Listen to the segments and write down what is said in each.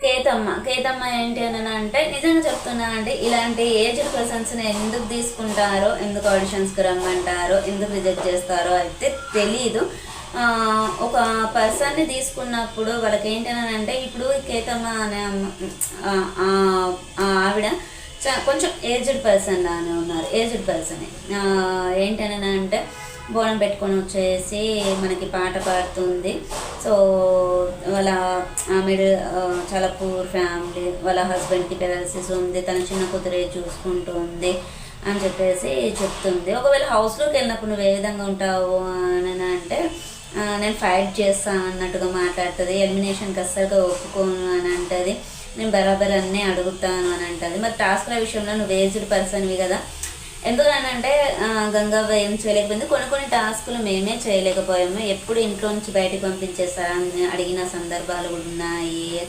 కేతమ్మ. కేతమ్మ ఏంటి అని అంటే నిజంగా చెప్తున్నా అంటే ఇలాంటి ఏజ్డ్ పర్సన్స్ని ఎందుకు తీసుకుంటారో ఎందుకు ఆడిషన్స్కి రమ్మంటారో ఎందుకు రిజెక్ట్ చేస్తారో అయితే తెలీదు. ఒక పర్సన్ని తీసుకున్నప్పుడు వాళ్ళకి ఏంటి అని అంటే ఇప్పుడు కేతమ్మ అనే అమ్మ ఆవిడ చ- కొంచెం ఏజ్డ్ పర్సన్ లానే ఉన్నారు. ఏజ్డ్ పర్సన్ ఏంటని అంటే బోనం పెట్టుకొని వచ్చేసి మనకి పాట పాడుతుంది. సో వాళ్ళ ఆమె చాలా పూర్ ఫ్యామిలీ వాళ్ళ హస్బెండ్కి పెరాలసిస్ ఉంది తన చిన్న కూతురే చూసుకుంటూ ఉంది అని చెప్పేసి చెప్తుంది. ఒకవేళ హౌస్లోకి వెళ్ళినప్పుడు నువ్వు ఏ విధంగా ఉంటావు అని అంటే నేను ఫైట్ చేస్తాను అన్నట్టుగా మాట్లాడుతుంది. ఎలిమినేషన్కి అస్సలుగా ఒప్పుకోను అని అంటది. నేను బరాబర్ అన్నీ అడుగుతాను అని అంటది. మరి టాస్క్ల విషయంలో నువ్వు ఏజ్డ్ పర్సన్వి కదా ఎందుకనంటే గంగవ్వ ఏం చేయలేకపోయింది. కొన్ని కొన్ని టాస్కులు మేమే చేయలేకపోయాము. ఎప్పుడు ఇంట్లో నుంచి బయటకు పంపించేస్తారని అడిగిన సందర్భాలు కూడా ఉన్నాయి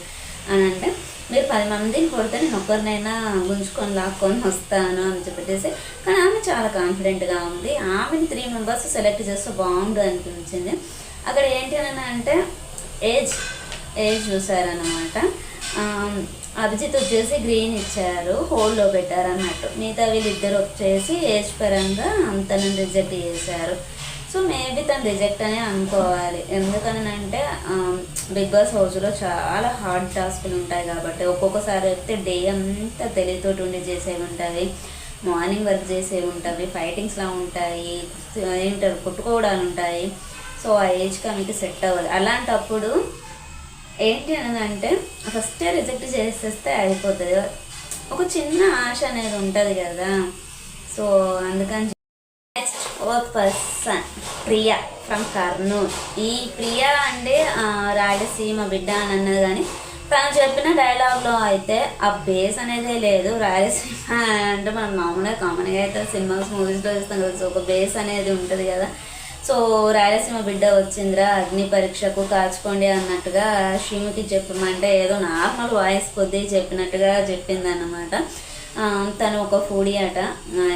అని అంటే మీరు పది మందిని కొడితే నేను ఒక్కరినైనా గుంజుకొని లాక్కొని వస్తాను అని చెప్పేసి. కానీ ఆమె చాలా కాన్ఫిడెంట్గా ఉంది. ఆమెని త్రీ మెంబర్స్ సెలెక్ట్ చేస్తే బాగుండు అనిపించింది. అక్కడ ఏంటి అని అంటే ఏజ్ ఏజ్ చూసారనమాట అభిజిత్ వచ్చేసి గ్రీన్ ఇచ్చారు హోల్డ్లో పెట్టారు అన్నట్టు మిగతా వీళ్ళిద్దరు వచ్చేసి ఏజ్ పరంగా తనని రిజెక్ట్ చేశారు. సో మేబీ తను రిజెక్ట్ అనే అనుకోవాలి. ఎందుకనంటే బిగ్ బాస్ హౌస్లో చాలా హార్డ్ టాస్కులు ఉంటాయి కాబట్టి ఒక్కొక్కసారి అయితే డే అంతా తెలివితోటి ఉండి చేసేవి ఉంటాయి. మార్నింగ్ వర్క్ చేసేవి ఉంటాయి ఫైటింగ్స్లా ఉంటాయి ఏంటారు కొట్టుకోవడాలు ఉంటాయి. సో ఆ ఏజ్కి ఆమెకి సెట్ అవ్వాలి అలాంటప్పుడు ఏంటి అని అంటే ఫస్ట్ రిజెక్ట్ చేసేస్తే అయిపోతుంది. ఒక చిన్న ఆశ అనేది ఉంటుంది కదా. సో అందుకని next work person Priya from Kurnool. ఈ ప్రియా అంటే రాయలసీమ బిడ్డ అని అన్నది కానీ తను చెప్పిన డైలాగ్లో అయితే ఆ బేస్ అనేది లేదు. రాయలసీమ అంటే మనం మామూలుగా కామన్గా అయితే సినిమాస్ మూవీస్లో చూస్తాం కదా. సో ఒక బేస్ అనేది ఉంటుంది కదా. సో రాయలసీమ బిడ్డ వచ్చిందిరా అగ్ని పరీక్షకు కాచుకోండి అన్నట్టుగా శ్రీముఖి చెప్పమంటే ఏదో నార్మల్ వాయిస్ కొద్దీ చెప్పినట్టుగా చెప్పింది అన్నమాట తను ఒక ఫుడీ అట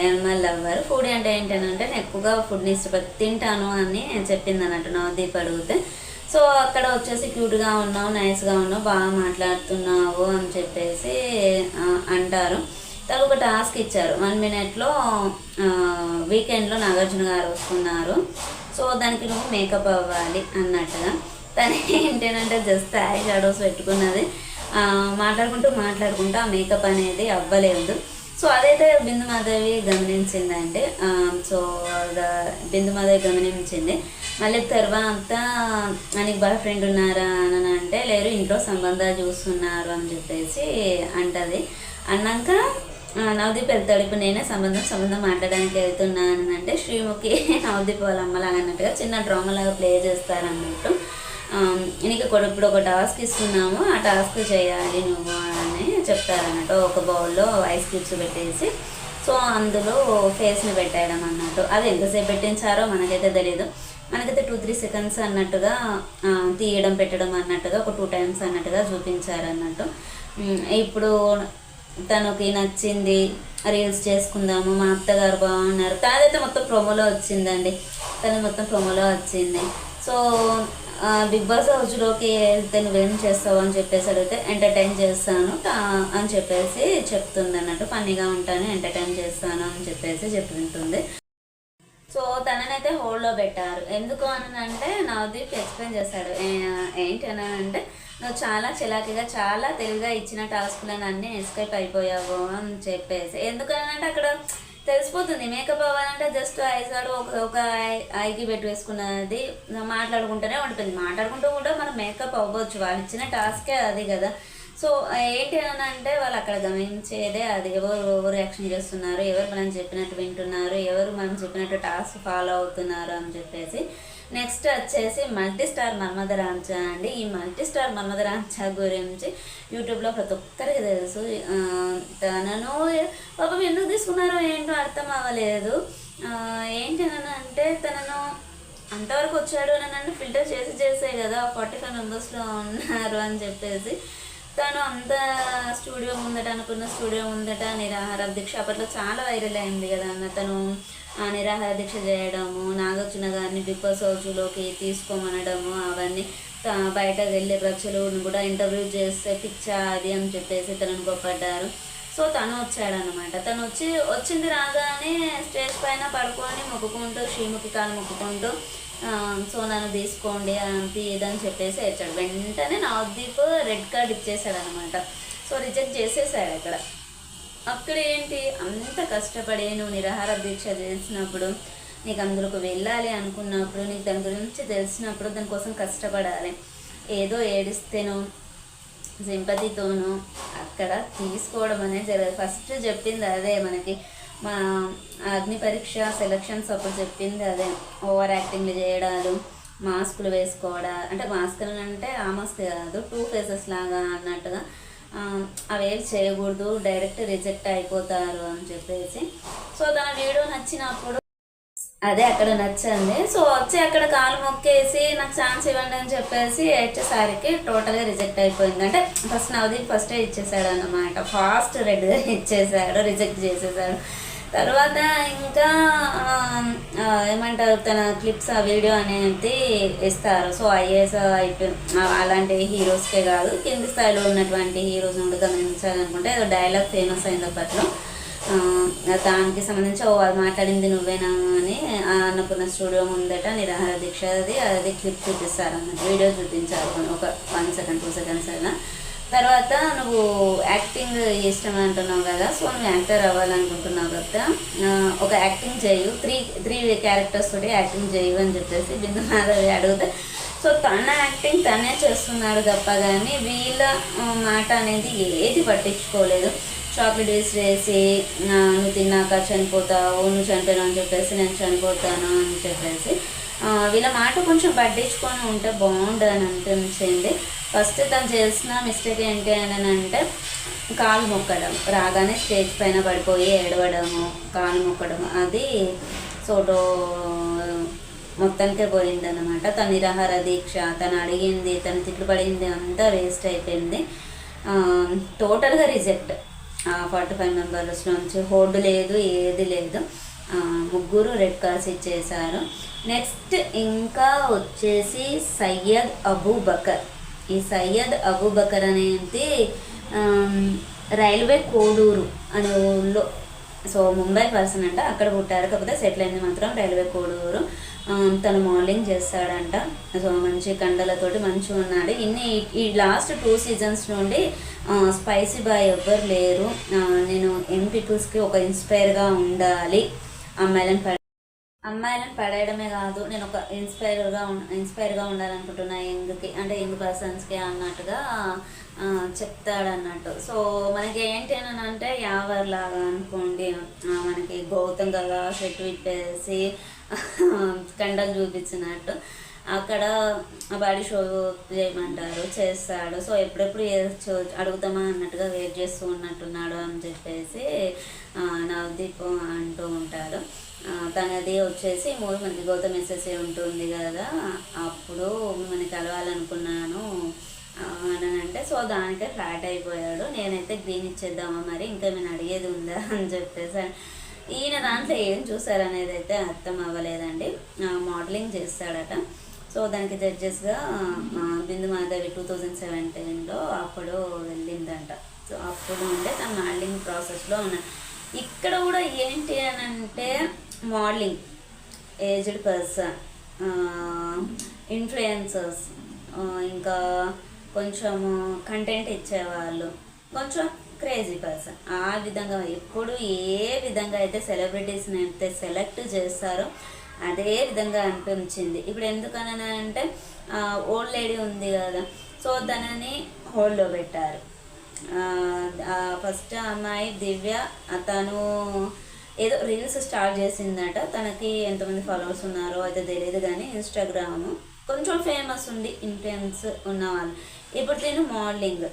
ఎల్మల్ లవ్వర్ ఫుడీ అంటే ఏంటంటే నేను ఎక్కువగా ఫుడ్ని ఇష్టపడి తింటాను అని చెప్పింది అన్నట్టు నవదీప్ అడిగితే. సో అక్కడ వచ్చేసి క్యూట్గా ఉన్నావు నైస్గా ఉన్నావు బాగా మాట్లాడుతున్నావు అని చెప్పేసి అంటారు. తను ఒక టాస్క్ ఇచ్చారు. వన్ మినిట్లో వీకెండ్లో నాగార్జున గారు వస్తున్నారు. సో దానికి నువ్వు మేకప్ అవ్వాలి అన్నట్టుగా. తను ఏంటంటే జస్ట్ ఐ షాడోస్ పెట్టుకున్నది. మాట్లాడుకుంటూ మాట్లాడుకుంటూ ఆ మేకప్ అనేది అవ్వలేదు. సో అదైతే బిందు మాధవి గమనించిందంటే సో బిందు మాధవి గమనించింది. మళ్ళీ తర్వాత నీకు బాయ్ ఫ్రెండ్ ఉన్నారా అని అంటే లేరు ఇంట్లో సంబంధాలు చూస్తున్నారు అని చెప్పేసి అంటది. అన్నాక నవదీప్ వెళ్తాడు. ఇప్పుడు నేనే సంబంధం సంబంధం మాట్లాడడానికి వెళ్తున్నాను అంటే శ్రీముఖి నవదీప్ వాళ్ళ అమ్మలాగా అన్నట్టుగా చిన్న డ్రామా లాగా ప్లే చేస్తారన్నట్టు. నీకు కూడా ఇప్పుడు ఒక టాస్క్ ఇస్తున్నాము ఆ టాస్క్ చేయాలి నువ్వు అని చెప్తారన్నట్టు. ఒక బౌల్లో ఐస్ క్యూబ్స్ పెట్టేసి సో అందులో ఫేస్ని పెట్టేయడం అన్నట్టు. అది ఎంతసేపు పెట్టించారో మనకైతే తెలియదు మనకైతే టూ త్రీ సెకండ్స్ అన్నట్టుగా తీయడం పెట్టడం అన్నట్టుగా ఒక టూ టైమ్స్ అన్నట్టుగా చూపించారు అన్నట్టు ఇప్పుడు తనకి నచ్చింది రీల్స్ చేసుకుందాము మా అత్తగారు బాగున్నారు. తనదైతే మొత్తం ప్రొమోలో వచ్చిందండి. తను మొత్తం ప్రొమోలో వచ్చింది. సో బిగ్ బాస్ హౌస్లోకి వెళ్తే నువ్వేం చేస్తావు అని చెప్పేసి అడిగితే ఎంటర్టైన్ చేస్తాను అని చెప్పేసి చెప్తుంది అన్నట్టు ఫన్నీగా ఉంటాను ఎంటర్టైన్ చేస్తాను అని చెప్పేసి చెప్తుంటుంది. సో తననైతే హోల్డ్లో పెట్టారు. ఎందుకు అని అంటే నవదీప్ ఎక్స్ప్లెయిన్ చేశాడు. ఏంటి అని అంటే నువ్వు చాలా చిలాకిగా చాలా తెలివిగా ఇచ్చిన టాస్క్లను అన్నీ ఎస్కేప్ అయిపోయావు అని చెప్పేసి. ఎందుకనంటే అక్కడ తెలిసిపోతుంది. మేకప్ అవ్వాలంటే జస్ట్ ఐసాడు ఒక ఒక ఐ- ఐకి పెట్టి వేసుకున్నది మాట్లాడుకుంటూనే ఉంటుంది మాట్లాడుకుంటూ కూడా మనం మేకప్ అవ్వచ్చు. వాళ్ళు ఇచ్చిన టాస్కే అది కదా. సో ఏంటి అని అంటే వాళ్ళు అక్కడ గమనించేదే అది ఎవరు ఎవరు యాక్షన్ చేస్తున్నారు ఎవరు మనం చెప్పినట్టు వింటున్నారు ఎవరు మనం చెప్పినట్టు టాస్క్ ఫాలో అవుతున్నారు అని చెప్పేసి నెక్స్ట్ వచ్చేసి మల్టీ స్టార్ మన్మథ రాంచా అండి. ఈ మల్టీ స్టార్ మన్మథ రాంచా గురించి యూట్యూబ్లో ప్రతి ఒక్కరికి తెలుసు. తనను పాపం ఎందుకు తీసుకున్నారో ఏంటో అర్థం అవ్వలేదు. ఏంటి అని అంటే తనను అంతవరకు వచ్చాడు అని నన్ను ఫిల్టర్ చేసి చేసే కదా ఫార్టీ ఫైవ్ మెంబర్స్లో ఉన్నారు అని చెప్పేసి తను అంత స్టూడియో ముందట అనుకున్న స్టూడియో ముందట నిరాహార దీక్ష అప్పట్లో చాలా వైరల్ అయింది కదా అన్న. తను ఆ, నిరాహార దీక్ష చేయడము నాగార్జున గారిని బిగ్ బాస్ హౌస్లోకి తీసుకోమనడము అవన్నీ బయట బయటకు వెళ్ళే ప్రజలను కూడా ఇంటర్వ్యూ చేస్తే పిచ్చా అది అని చెప్పేసి తనను గొప్పడ్డారు సో తను వచ్చాడనమాట తను వచ్చి వచ్చింది రాగానే స్టేజ్ పైన పడుకొని మొక్కుకుంటూ శ్రీముఖి కాలు మొక్కుకుంటూ సో నన్ను తీసుకోండి అంతే ఏదని చెప్పేసి వచ్చాడు వెంటనే నవదీప్ రెడ్ కార్డ్ ఇచ్చేసాడు అనమాట సో రిజెక్ట్ చేసేసాడు అక్కడ. అక్కడ ఏంటి? అంత కష్టపడి నువ్వు నిరాహార దీక్ష చేసినప్పుడు నీకు అందులోకి వెళ్ళాలి అనుకున్నప్పుడు నీకు దాని గురించి తెలిసినప్పుడు దానికోసం కష్టపడాలి. ఏదో ఏడిస్తేనో సింపతితోనూ అక్కడ తీసుకోవడం అనేది జరగదు. ఫస్ట్ చెప్పింది అదే మనకి. మా అగ్ని పరీక్ష సెలక్షన్స్ అప్పుడు చెప్పింది అదే. ఓవర్ యాక్టింగ్లు చేయడాలు మాస్కులు వేసుకోవడా అంటే మాస్కులు అంటే ఆ మాస్క్ కాదు టూ ఫేసెస్ లాగా అన్నట్టుగా అవేవి చేయకూడదు డైరెక్ట్ రిజెక్ట్ అయిపోతారు అని చెప్పేసి. సో తన వీడియో నచ్చినప్పుడు అదే అక్కడ నచ్చింది. సో వచ్చి అక్కడ కాలు మొక్కేసి నాకు ఛాన్స్ ఇవ్వండి అని చెప్పేసి వచ్చేసరికి టోటల్గా రిజెక్ట్ అయిపోయింది. అంటే ఫస్ట్ నవదీప్ ఫస్టే ఇచ్చేసాడు అన్నమాట ఫాస్ట్ రెడ్గా ఇచ్చేసాడు రిజెక్ట్ చేసేసాడు. తర్వాత ఇంకా ఏమంటారు తన క్లిప్స్ ఆ వీడియో అనేది ఇస్తారు సో ఐఏఎస్ అయిపోయి అలాంటి హీరోస్కే కాదు. కింది స్థాయిలో ఉన్నటువంటి హీరోస్ నుండి గమనించాలనుకుంటే ఏదో డైలాగ్ ఫేమస్ అయింది అప్పట్లో. దానికి సంబంధించి ఓ అది మాట్లాడింది నువ్వేనా అని అన్నపూర్ణ స్టూడియో ముందట నిరాహార దీక్ష అది అది క్లిప్ చూపిస్తారు అన్నమాట వీడియో చూపించారు ఒక వన్ సెకండ్ టూ సెకండ్స్ అయినా. తర్వాత నువ్వు యాక్టింగ్ ఇష్టం అంటున్నావు కదా సో నువ్వు యాక్టర్ అవ్వాలనుకుంటున్నావు కదా ఒక యాక్టింగ్ చేయు త్రీ త్రీ క్యారెక్టర్స్ తోటి యాక్టింగ్ చేయు అని చెప్పేసి బిందు మాధవి అడిగితే సో తన యాక్టింగ్ తనే చేస్తున్నాడు తప్ప కానీ వీళ్ళ మాట అనేది ఏది పట్టించుకోలేదు. చాక్లెట్ వేసి నువ్వు తిన్నాక చనిపోతావు నువ్వు చనిపోయావు అని చెప్పేసి నేను చనిపోతాను అని చెప్పేసి వీళ్ళ మాట కొంచెం పట్టించుకొని ఉంటే బాగుండు అని అనిపించింది. ఫస్ట్ తను చేసిన మిస్టేక్ ఏంటి అని అంటే కాలు మొక్కడం రాగానే స్టేజ్ పైన పడిపోయి ఏడవడము కాలు మొక్కడం అది సోటో మొత్తానికే పోయింది అనమాట తన నిరాహార దీక్ష తను అడిగింది తను తిట్లు పడింది అంతా వేస్ట్ అయిపోయింది. టోటల్గా రిజెక్ట్ ఫార్టీ ఫైవ్ మెంబర్స్ నుంచి హోర్డు లేదు ఏది లేదు. ముగ్గురు రెడ్ కార్డ్స్ ఇచ్చేశారు. నెక్స్ట్ ఇంకా వచ్చేసి సయ్యద్ అబూబకర్ ఈ సయ్యద్ అబూబకర్ అనేది రైల్వే కోడూరు అనే ఊళ్ళో సో ముంబై పర్సన్ అంట అక్కడ పుట్టారు. కాకపోతే సెటిల్ అయింది మాత్రం రైల్వే కోడూరు. తను మోడలింగ్ చేస్తాడంట. సో మంచి కండలతోటి మంచిగా ఉన్నాడు. ఇన్ని ఈ లాస్ట్ టూ సీజన్స్ నుండి స్పైసీ బాయ్ ఎవ్వరు లేరు. నేను యంగ్ పీపుల్స్కి ఒక ఇన్స్పైర్గా ఉండాలి. అమ్మాయిలను పడ అమ్మాయిలను పడేయడమే కాదు నేను ఒక ఇన్స్పైర్గా ఇన్స్పైర్గా ఉండాలనుకుంటున్నా యంగ్కి అంటే యంగ్ పర్సన్స్కి అన్నట్టుగా చెప్తాడన్నట్టు. సో మనకి ఏంటి అని అంటే యావర్ లాగా అనుకోండి మనకి గౌతమ్ కదా షెట్ విప్పేసి కండలు చూపించినట్టు. అక్కడ బాడీ షో చేయమంటారు చేస్తాడు. సో ఎప్పుడెప్పుడు చేయొచ్చు అడుగుతామా అన్నట్టుగా వెయిట్ చేస్తూ ఉన్నట్టున్నాడు అని చెప్పేసి నవదీప్ అంటూ ఉంటాడు. తనది వచ్చేసి మూడు మంది గౌతమ్ ఎస్ఎస్ఏ ఉంటుంది కదా అప్పుడు మిమ్మల్ని కలవాలనుకున్నాను అని అంటే సో దానికే ఫ్లాట్ అయిపోయాడు. నేనైతే గ్రీన్ ఇచ్చేద్దామా మరి ఇంకా నేను అడిగేది ఉందా అని చెప్పేసి ఈయన దాంట్లో ఏం చూసారనేది అయితే అర్థం అవ్వలేదండి. మోడలింగ్ చేస్తాడట. సో దానికి జడ్జెస్గా మా బిందు మాధవి టూ థౌజండ్ సెవెంటీన్లో అప్పుడు వెళ్ళిందంట. సో అప్పుడు ఉండే తన మోడలింగ్ ప్రాసెస్లో ఉన్నాడు ఇక్కడ కూడా ఏంటి అని అంటే మోడలింగ్ ఏజ్డ్ పర్సన్ ఇన్ఫ్లుయెన్సర్స్ ఇంకా కొంచెము కంటెంట్ ఇచ్చేవాళ్ళు కొంచెం క్రేజీ పర్సన్ ఆ విధంగా ఎప్పుడు ఏ విధంగా అయితే సెలబ్రిటీస్ని అయితే సెలెక్ట్ చేస్తారో అదే విధంగా అనిపించింది ఇప్పుడు ఎందుకని అంటే ఓల్డ్ లేడీ ఉంది కదా సో తనని హోల్డ్లో పెట్టారు. ఫస్ట్ అమ్మాయి దివ్య తను ఏదో రీల్స్ స్టార్ట్ చేసిందట. తనకి ఎంతమంది ఫాలోవర్స్ ఉన్నారో అయితే తెలియదు కానీ ఇన్స్టాగ్రామ్ కొంచెం ఫేమస్ ఉంది ఇన్ఫ్లుయెన్స్ ఉన్న వాళ్ళు ఇప్పుడు నేను మోడలింగ్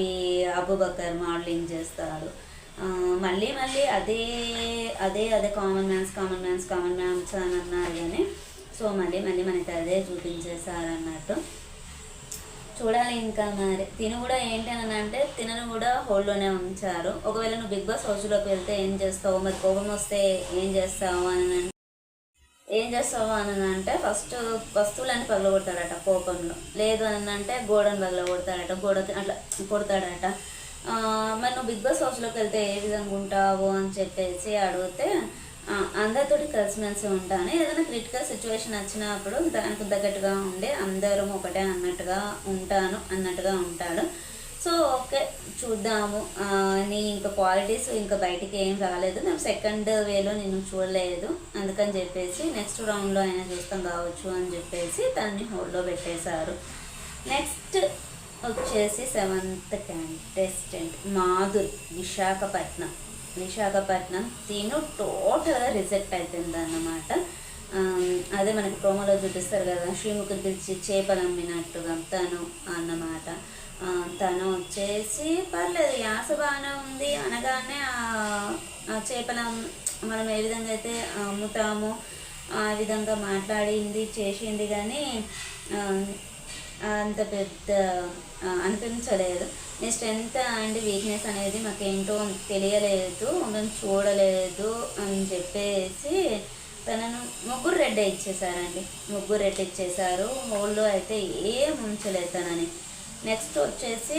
ఈ అబుబకర్ మోడలింగ్ చేస్తాడు. మళ్ళీ మళ్ళీ అదే అదే అదే common mans common mans common mans అని అన్నారు కానీ సో మళ్ళీ మళ్ళీ మనకి అదే చూపించేసారు అన్నట్టు చూడాలి ఇంకా మరి. తిని కూడా ఏంటి అని అంటే తినను కూడా హోల్డ్లోనే ఉంచారు. ఒకవేళ నువ్వు బిగ్ బాస్ హౌస్లోకి వెళ్తే ఏం చేస్తావు? మరి కోపం వస్తే ఏం చేస్తావు అని ఏం చేస్తావు అని అంటే ఫస్ట్ వస్తువులన్నీ పగలగొడతాడట కోపంలో. లేదు అని అంటే గోడను పగలగొడతాడట గోడకి అట్లా కొడతాడట మరి నువ్వు బిగ్ బాస్ హౌస్లోకి వెళ్తే ఏ విధంగా ఉంటావు అని చెప్పేసి అడిగితే అందరితోటి కలిసిమెలిసి ఉంటాను. ఏదైనా క్రిటికల్ సిచ్యువేషన్ వచ్చినప్పుడు దానికి తగ్గట్టుగా ఉండి అందరం ఒకటే అన్నట్టుగా ఉంటాను అన్నట్టుగా ఉంటాడు. సో ఓకే చూద్దాము. నీ ఇంకా క్వాలిటీస్ ఇంకా బయటికి ఏం రాలేదు. మేము సెకండ్ వేలో నేను చూడలేదు. అందుకని చెప్పేసి నెక్స్ట్ రౌండ్లో అయినా చూస్తాం కావచ్చు అని చెప్పేసి దాన్ని హోల్డ్లో పెట్టేశారు. నెక్స్ట్ వచ్చేసి సెవెంత్ కంటెస్టెంట్ మాధురి విశాఖపట్నం. విశాఖపట్నం తిను టోటల్గా రిజెక్ట్ అయిపోయింది అన్నమాట అదే మనకి ప్రోమోలో చూపిస్తారు కదా శ్రీముఖి పిలిచి చేపలు అమ్మినట్టుగా తను అన్నమాట. తను వచ్చేసి పర్లేదు యాస బాగానే ఉంది అనగానే ఆ- చేపల మనం ఏ విధంగా అయితే అమ్ముతామో ఆ విధంగా మాట్లాడింది చేసింది కానీ అంత పెద్ద అనిపించలేదు. నీ స్ట్రెంగ్త్ అండ్ వీక్నెస్ అనేది మాకేంటో తెలియలేదు మేము చూడలేదు అని చెప్పేసి తనను ముగ్గురు రెడ్ ఇచ్చేసారండి. ముగ్గురు రెడ్ ఇచ్చేసారు. హోల్లో అయితే ఏం ఉంచలేదు తనని. నెక్స్ట్ వచ్చేసి